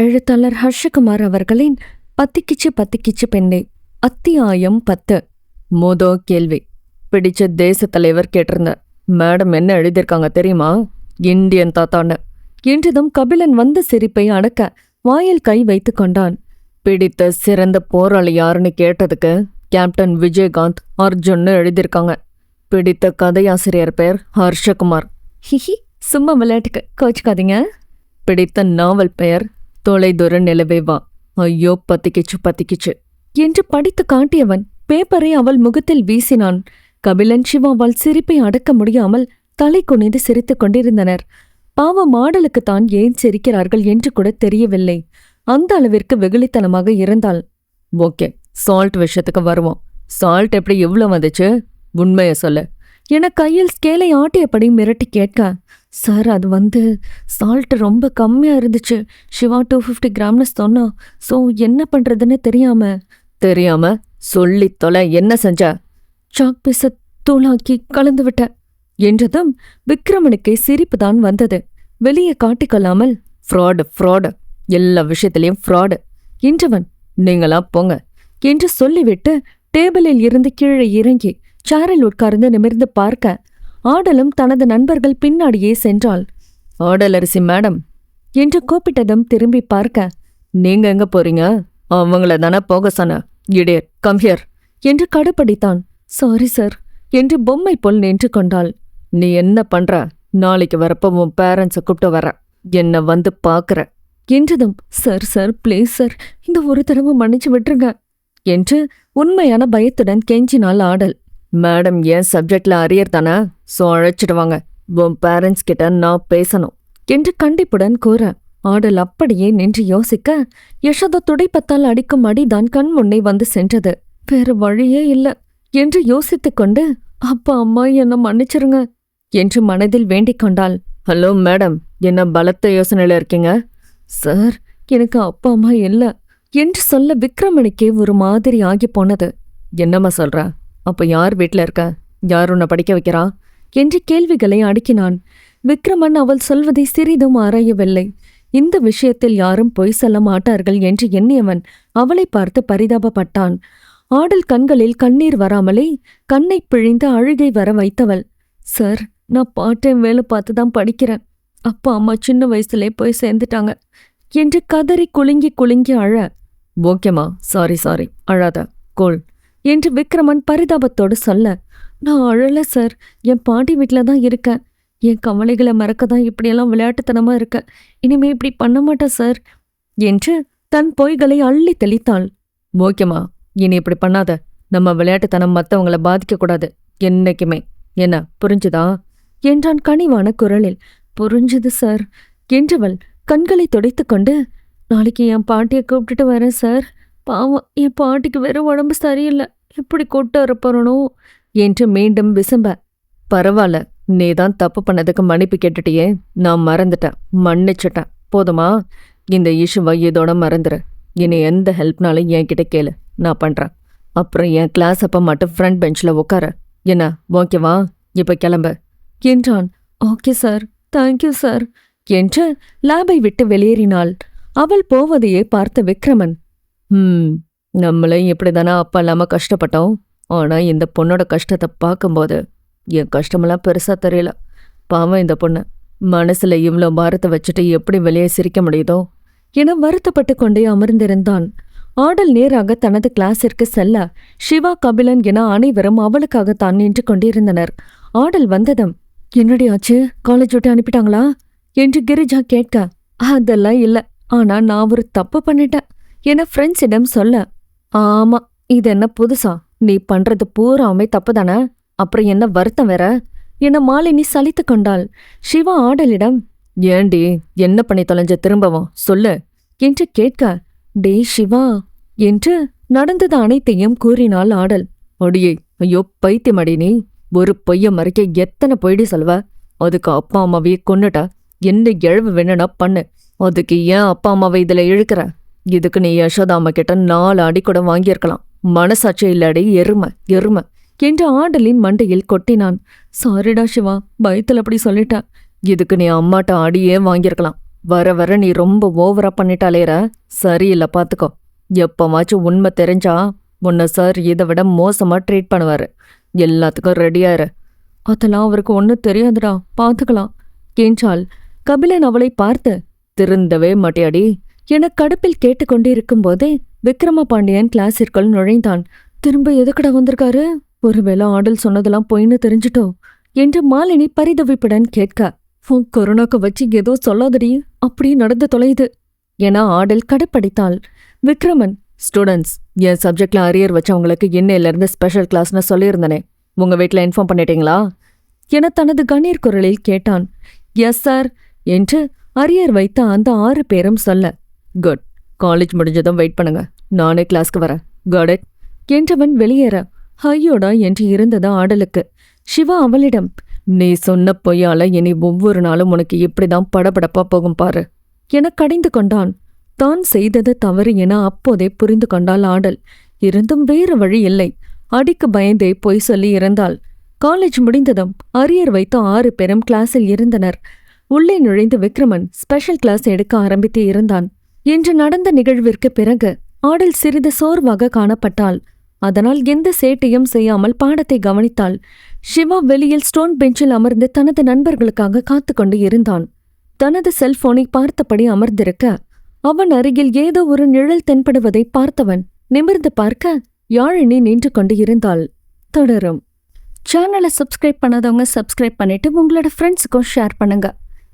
எழுத்தாளர் ஹர்ஷகுமார் அவர்களின் பத்திக்கிச்சு பத்திக்கிச்சு பெண்ணே அத்தியாயம் பத்து. மோதோ கேள்வி. பிடிச்ச தேச தலைவர் கேட்டிருந்த மேடம் என்ன எழுதியிருக்காங்க தெரியுமா? இந்தியன் தாத்தான்னு. என்றதும் கபிலன் வந்த சிரிப்பை அடக்க வாயில் கை வைத்து கொண்டான். பிடித்த சிறந்த போராளி யாருன்னு கேட்டதுக்கு கேப்டன் விஜயகாந்த் அர்ஜுன்னு எழுதியிருக்காங்க. பிடித்த கதையாசிரியர் பெயர் ஹர்ஷகுமார். ஹிஹி சும்மா விளையாட்டுக்கு கோச்சுக்காதீங்க. பிடித்த நாவல் பெயர் தொலைதூர நிலவே வா. ஐயோ பத்திக்கிச்சு பத்திக்கிச்சு. என்று படித்து காட்டியவன் பேப்பரை அவள் முகத்தில் வீசினான். கபிலன் சிவாவால் சிரிப்பை அடக்க முடியாமல் தலை குனிந்து சிரித்துக் கொண்டிருந்தனர். பாவ மாடலுக்குத்தான் ஏன் சிரிக்கிறார்கள் என்று கூட தெரியவில்லை. அந்த அளவிற்கு வெகுளித்தனமாக இருந்தாள். ஓகே சால்ட் விஷயத்துக்கு வருவோம். சால்ட் எப்படி எவ்வளோ வந்துச்சு? உண்மையை சொல்லு. என கையில் ஸ்கேலை ஆட்டியபடி மிரட்டி கேட்க சார் அது வந்து சால்ட் ரொம்ப கம்மியா இருந்துச்சு. சிவா டூ ஃபிஃப்டி கிராம்னு சொன்னா ஸோ என்ன பண்றதுன்னு தெரியாம. தெரியாம? சொல்லி தொலை என்ன செஞ்ச? சாக் பீஸ தூளாக்கி கலந்து விட்ட. என்றதும் விக்ரமனுக்கே சிரிப்பு தான் வந்தது. வெளியே காட்டிக்கொள்ளாமல் ஃப்ராடு ஃப்ராடு எல்லா விஷயத்திலையும் ஃப்ராடு என்றவன் நீங்களா போங்க என்று சொல்லிவிட்டு டேபிளில் இருந்து கீழே இறங்கி சேரில் உட்கார்ந்து நிமிர்ந்து பார்க்க ஆடலும் தனது நண்பர்கள் பின்னாடியே சென்றாள். ஆடலரசி மேடம் என்று கூப்பிட்டதும் திரும்பி பார்க்க நீங்க எங்க போறீங்க? அவங்கள தானே போக சொன்ன. இடேர் கம் ஹியர் என்று கடுப்படித்தான். சாரி சார் என்று பொம்மை போல் நின்று கொண்டாள். நீ என்ன பண்ற? நாளைக்கு வரப்போ உன் பேரண்ட்ஸை கூப்பிட்டு வர என்ன வந்து பார்க்குற. என்றதும் சார் சார் ப்ளீஸ் சார் இந்த ஒரு தடவை மன்னிச்சு விட்டுருங்க என்று உண்மையான பயத்துடன் கெஞ்சினாள் ஆடல். மேடம் ஏன் சப்ஜெக்ட்ல அரியர் தானே? ஸோ அழைச்சிடுவாங்க. உன் பேரண்ட்ஸ் கிட்ட நான் பேசணும். என்று கண்டிப்புடன் கூற ஆடல் அப்படியே நின்று யோசிக்க யசோதா துடைப்பத்தால் அடிக்கும் அடிதான் கண் முன்னே வந்து சென்றது. வேற வழியே இல்ல என்று யோசித்துக் கொண்டு அப்பா அம்மா என்ன மன்னிச்சிருங்க என்று மனதில் வேண்டிக் கொண்டாள். ஹலோ மேடம் என்ன பலத்த யோசனையில இருக்கீங்க? சார் எனக்கு அப்பா அம்மா இல்ல என்று சொல்ல விக்ரமணிக்கே ஒரு மாதிரி ஆகி போனது. என்னம்மா சொல்ற? அப்போ யார் வீட்ல இருக்க? யார் உன்னை படிக்க வைக்கிறா? என்று கேள்விகளை அடுக்கினான். விக்ரமன் அவள் சொல்வதை சிறிதும் ஆராயவில்லை. இந்த விஷயத்தில் யாரும் பொய் சொல்ல மாட்டார்கள் என்று எண்ணியவன் அவளை பார்த்து பரிதாபப்பட்டான். ஆடல் கண்களில் கண்ணீர் வராமலே கண்ணை பிழிந்து அழுகை வர வைத்தவள் சார் நான் பார்ட் டைம் வேலை பார்த்து தான் படிக்கிறேன். அப்பா அம்மா சின்ன வயசுலே போய் சேர்ந்துட்டாங்க என்று கதறி குலுங்கி குலுங்கி அழ ஓகேம்மா சாரி சாரி அழாத கோல். என்று விக்ரமன் பரிதாபத்தோடு சொல்ல நான் அழல சார் என் பாட்டி வீட்டில் தான் இருக்கேன். என் கவலைகளை மறக்க தான் இப்படியெல்லாம் விளையாட்டுத்தனமா இருக்கேன் இனிமே இப்படி பண்ண மாட்டேன் சார் என்று தன் பொய்களை அள்ளி தெளித்தாள். ஓகேம்மா இனி இப்படி பண்ணாத. நம்ம விளையாட்டுத்தனம் மத்தவங்கள பாதிக்கக்கூடாது. என்னைக்குமே. என்ன புரிஞ்சுதா? என்றான் கனிவான குரலில். புரிஞ்சுது சார் என்றவள் கண்களை துடைத்து கொண்டு நாளைக்கு என் பாட்டியை கூப்பிட்டுட்டு வரேன் சார் பாவம் என் பாட்டிக்கு வெறும் உடம்பு சரியில்லை. இப்படி கூட்ட வரப்போறனோ என்று மீண்டும் விசம்ப. பரவாயில்ல நீ தான் தப்பு பண்ணதுக்கு மன்னிப்பு கேட்டுட்டியே. நான் மறந்துட்டேன் மன்னிச்சிட்டேன். போதுமா? இந்த இஷ்யூவை இதோட மறந்துரு. இனி எந்த ஹெல்ப்னாலும் என்கிட்ட கேளு. நான் பண்ணுறேன் அப்புறம் என் கிளாஸ் அப்ப மட்டும் ஃப்ரண்ட் பெஞ்சில் உட்கார என்ன ஓகேவா? இப்ப கிளம்பு. என்றான். Okay sir. Thank you sir. என்று லேபை விட்டு வெளியேறினாள். அவள் போவதையே பார்த்த விக்ரமன். ம் நம்மளும் இப்படிதானே அப்பா இல்லாம கஷ்டப்பட்டோம். ஆனா இந்த பொண்ணோட கஷ்டத்தை பார்க்கும்போது என் கஷ்டமெல்லாம் பெருசா தெரியல. பாவம் இந்த பொண்ணு. மனசுல இவ்ளோ பாரத்தை வச்சுட்டு எப்படி வெளியே சிரிக்க முடியுதோ? என வருத்தப்பட்டு கொண்டே அமர்ந்திருந்தான். ஆடல் நேராக தனது கிளாஸிற்கு செல்ல சிவா கபிலன் என அனைவரும் அவளுக்காக தான் நின்று கொண்டிருந்தனர். ஆடல் வந்ததும் என்னடி ஆச்சு? காலேஜ் விட்டு அனுப்பிட்டாங்களா? என்று கிரிஜா கேட்க அதெல்லாம் இல்ல. ஆனா நான் ஒரு தப்பு பண்ணிட்டேன் என ஃப்ரெண்ட்ஸிடம் சொல்ல ஆமா இது என்ன புதுசா? நீ பண்றது பூராமே தப்பு தானே அப்புறம் என்ன வருத்தம் வேற? என்ன மாலினி சலித்து கொண்டாள். சிவா ஆடலிடம் ஏண்டி என்ன பண்ணி தொலைஞ்ச திரும்பவும்? சொல்லு. என்று கேட்க டே சிவா என்று நடந்தது அனைத்தையும் கூறினாள் ஆடல். அடியே ஐயோ பைத்தியமடி நீ. ஒரு பொய்ய மறைக்க எத்தனை பொய்டி சொல்வ? அதுக்கு அப்பா அம்மாவையே கொன்னுட்ட. என்ன இழவு வேணும்னா பண்ணு. அதுக்கு ஏன் அப்பா அம்மாவை இதுல இழுக்கிற? இதுக்கு நீ யசோதாம கிட்ட நாலு அடி கூட வாங்கியிருக்கலாம். மனசாட்சி இல்லாடி எருமை எருமை என்று ஆடலின் மண்டையில் கொட்டினான். சாரிடா சிவா பயத்தில் அப்படி சொல்லிட்டேன் இதுக்கு நீ அம்மாட்ட அடியே வாங்கியிருக்கலாம். வர வர நீ ரொம்ப ஓவரா பண்ணிட்டாலேற சரியில்லை பாத்துக்கோ. எப்பவாச்சும் உண்மை தெரிஞ்சா உன்னை சார் இதை விட மோசமா ட்ரீட் பண்ணுவாரு. எல்லாத்துக்கும் ரெடியாரு அதெல்லாம் அவருக்கு ஒன்றும் தெரியாதுடா பார்த்துக்கலாம் என்றாள். கபிலன் அவளை பார்த்து திருந்தவே மாட்டியாடி. என கடுப்பில் கேட்டுக்கொண்டிருக்கும் போதே விக்ரம பாண்டியன் கிளாஸிற்குள் நுழைந்தான். திரும்ப எதுக்கடா வந்திருக்காரு? ஒருவேளை ஆடல் சொன்னதெல்லாம் பொய்ன்னு தெரிஞ்சிட்டோ? என்று மாலினி பரிதவிப்புடன் கேட்க உன் கொரோனாக்கு வச்சு ஏதோ சொல்லாதடி அப்படி நடந்து தொலையுது. என ஆடல் கடுப்படித்தாள். விக்ரமன் ஸ்டூடெண்ட்ஸ் என் சப்ஜெக்ட்ல அரியர் வச்சவங்களுக்கு இன்னையிலிருந்து ஸ்பெஷல் கிளாஸ்னு சொல்லியிருந்தனே. உங்க வீட்ல இன்ஃபார்ம் பண்ணிட்டீங்களா? என தனது கண்ணீர் குரலில் கேட்டான். எஸ் சார் என்று அரியர் வைத்த அந்த ஆறு பேரும் சொல்ல குட் காலேஜ் முடிஞ்சதும் வெயிட் பண்ணுங்க. நானே கிளாஸ்க்கு வரேன். காட் இட் என்றவன் வெளியேற. ஐயோடா என்று இருந்தது ஆடலுக்கு. சிவா அவளிடம் நீ சொன்ன பொய்யால இனி ஒவ்வொரு நாளும் உனக்கு இப்படிதான் படபடப்பா போகும் பாரு. என கடிந்து கொண்டான். தான் செய்தது தவறு என அப்போதே புரிந்து கொண்டாள் ஆடல். இருந்தும் வேறு வழி இல்லை. அடிக்கு பயந்தே பொய் சொல்லி இருந்தாள். காலேஜ் முடிந்ததும் அரியர் வைத்த ஆறு பேரும் கிளாஸில் இருந்தனர். உள்ளே நுழைந்து விக்ரமன் ஸ்பெஷல் கிளாஸ் எடுக்க ஆரம்பித்து இருந்தான். இன்று நடந்த நிகழ்விற்கு பிறகு ஆடல் சிறிது சோர்வாக காணப்பட்டாள். அதனால் எந்த சேட்டையும் செய்யாமல் பாடத்தை கவனித்தாள். சிவா வெளியில் ஸ்டோன் பெஞ்சில் அமர்ந்து தனது நண்பர்களுக்காக காத்துக்கொண்டு இருந்தான். தனது செல்போனை பார்த்தபடி அமர்ந்திருக்க அவன் அருகில் ஏதோ ஒரு நிழல் தென்படுவதை பார்த்தவன் நிமிர்ந்து பார்க்க யாழினி நின்று கொண்டு இருந்தாள். தொடரும். சேனலை சப்ஸ்கிரைப் பண்ணாதவங்க சப்ஸ்கிரைப் பண்ணிட்டு உங்களோட ஃப்ரெண்ட்ஸுக்கும் ஷேர் பண்ணுங்க.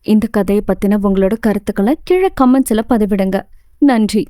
இந்த கதையை பத்தின உங்களோட கருத்துக்களை கீழே கமெண்ட்ஸில் பதிவிடுங்க. நன்றி.